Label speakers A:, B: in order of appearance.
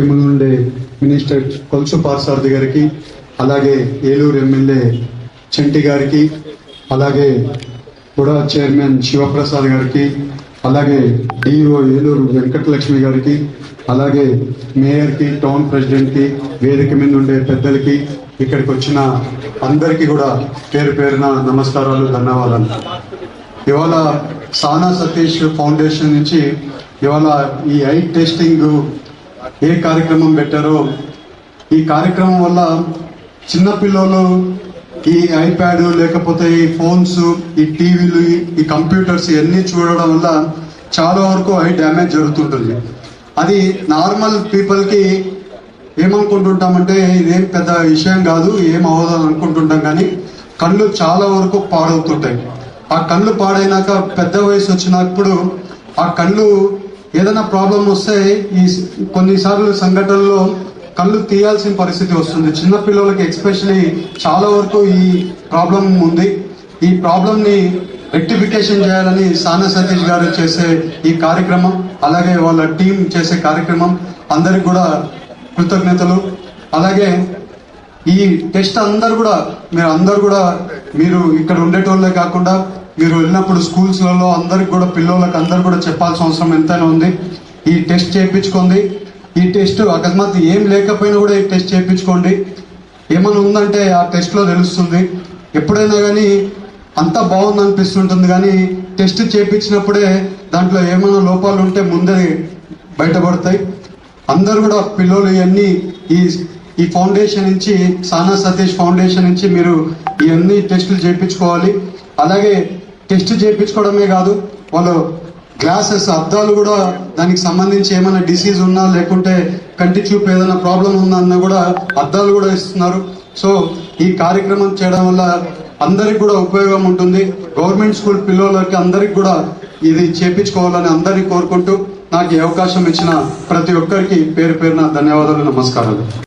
A: ఉండే మినిస్టర్ కొలుసు పార్సారథి గారికి అలాగే ఏలూరు ఎమ్మెల్యే చెంటి గారికి అలాగే కూడా చైర్మన్ శివప్రసాద్ గారికి అలాగే డిఓ ఏలూరు వెంకటలక్ష్మి గారికి అలాగే మేయర్కి టౌన్ ప్రెసిడెంట్కి వేదిక మీద ఉండే పెద్దలకి ఇక్కడికి వచ్చిన అందరికీ కూడా పేరు పేరున నమస్కారాలు ధన్యవాదాలు. ఇవాళ సానా సతీష్ ఫౌండేషన్ నుంచి ఇవాళ ఈ ఐ టెస్టింగ్ ఏ కార్యక్రమం పెట్టారో? ఈ కార్యక్రమం వల్ల చిన్నపిల్లలు ఈ ఐప్యాడ్ లేకపోతే ఈ ఫోన్స్ ఈ టీవీలు ఈ కంప్యూటర్స్ ఇవన్నీ చూడడం వల్ల చాలా వరకు ఐ డ్యామేజ్ జరుగుతుంటుంది. అది నార్మల్ పీపుల్కి ఏమనుకుంటుంటామంటే ఇదేం పెద్ద విషయం కాదు ఏం అవ్వదు అనుకుంటుంటాం కానీ కళ్ళు చాలా వరకు పాడవుతుంటాయి. ఆ కళ్ళు పాడైనాక పెద్ద వయసు వచ్చినప్పుడు ఆ కళ్ళు ఏదైనా ప్రాబ్లం వస్తే ఈ కొన్నిసార్లు సంఘటనలో కళ్ళు తీయాల్సిన పరిస్థితి వస్తుంది. చిన్న పిల్లలకి ఎక్స్పెషలీ చాలా వరకు ఈ ప్రాబ్లం ఉంది. ఈ ప్రాబ్లంని రెక్టిఫికేషన్ చేయాలని సానా సతీష్ గారు చేసే ఈ కార్యక్రమం అలాగే వాళ్ళ టీం చేసే కార్యక్రమం అందరికి కూడా కృతజ్ఞతలు. అలాగే ఈ టెస్ట్ అందరు కూడా మీరు అందరు కూడా మీరు ఇక్కడ ఉండేటోళ్ళే కాకుండా మీరు వెళ్ళినప్పుడు స్కూల్స్లలో అందరికి కూడా పిల్లలకు అందరు కూడా చెప్పాల్సిన అవసరం ఎంతైనా ఉంది. ఈ టెస్ట్ చేయించుకోండి. ఈ టెస్ట్ అకస్మాత్ ఏం లేకపోయినా కూడా ఈ టెస్ట్ చేయించుకోండి. ఏమైనా ఉందంటే ఆ టెస్ట్లో తెలుస్తుంది. ఎప్పుడైనా కానీ అంతా బాగుంది అనిపిస్తుంటుంది కానీ టెస్ట్ చేయించినప్పుడే దాంట్లో ఏమైనా లోపాలు ఉంటే ముందే బయటపడతాయి. అందరు కూడా పిల్లలు ఇవన్నీ ఈ ఈ ఫౌండేషన్ నుంచి సానా సతీష్ ఫౌండేషన్ నుంచి మీరు ఇవన్నీ టెస్టులు చేయించుకోవాలి. అలాగే టెస్ట్ చేయించుకోవడమే కాదు వాళ్ళు గ్లాసెస్ అద్దాలు కూడా దానికి సంబంధించి ఏమైనా డిసీజ్ ఉన్నా లేకుంటే కంటి చూపు ఏదైనా ప్రాబ్లం ఉందా అన్న కూడా అద్దాలు కూడా ఇస్తున్నారు. సో ఈ కార్యక్రమం చేయడం వల్ల అందరికి కూడా ఉపయోగం ఉంటుంది. గవర్నమెంట్ స్కూల్ పిల్లలకి అందరికి కూడా ఇది చేపించుకోవాలని అందరినీ కోరుకుంటూ నాకు ఈ అవకాశం ఇచ్చిన ప్రతి ఒక్కరికి పేరు పేరున ధన్యవాదాలు నమస్కారాలు.